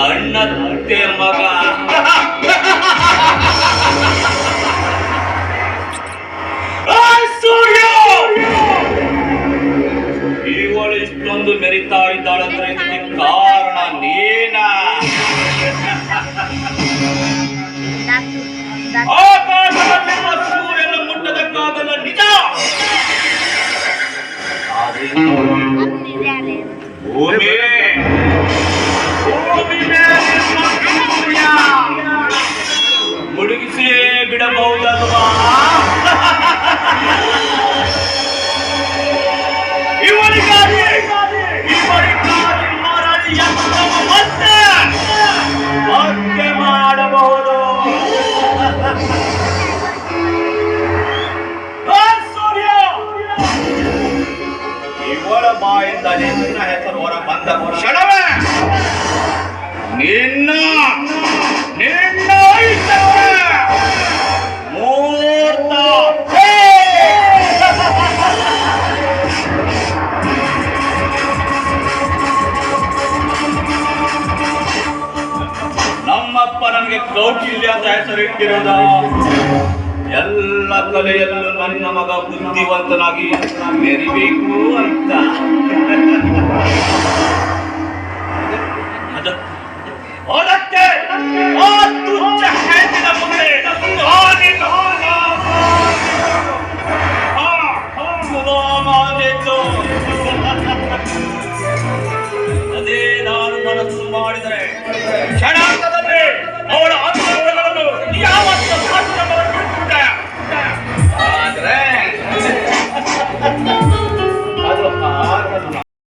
ಅಣ್ಣ ತಟ್ಟೆ ಮಗ. ಸೂರ್ಯ! ಇವಳು ಇಷ್ಟೊಂದು ಮೆರಿತಾ ಇದ್ದಾಳಂದ್ರೆ ಇದಕ್ಕೆ ಕಾರಣ ನೀನ? ಸೂರ್ಯನ ಮುಟ್ಟದ ನಿಜ! ಭೂಮಿ! ಬಿಡಬಹುದಲ್ವಾ ಇವರಿಗಾಗಿ ಇವರಿಗಾಗಿ ಮಹಾರಾಣಿ ಮತ್ತೆ ಮತ್ತೆ ಮಾಡಬಹುದು. ಇವಳ ಬಾಯಿಂದ ನಿನ್ನ ಹೆಸರು ಹೊರ ಬಂದ ಕ್ಷಣವೇ ನಿನ್ನ ನಿನ್ನ ಅಪ್ಪ ನನಗೆ ಕೌಟಿಲ್ಯ ಅಂತ ಹೆಸರಿಟ್ಟಿರೋದ ಎಲ್ಲ ಕಲೆಯಲ್ಲೂ ನನ್ನ ಮಗ ಬುದ್ಧಿವಂತನಾಗಿ ಮೆರಿಬೇಕು ಅಂತ. ಅದಕ್ಕೆ ಆ ತುಚ್ಚ ಮುಂದೆ ಅದೇ ನಾನು ಮನಸ್ಸು ಮಾಡಿದರೆ ಕ್ಷಣ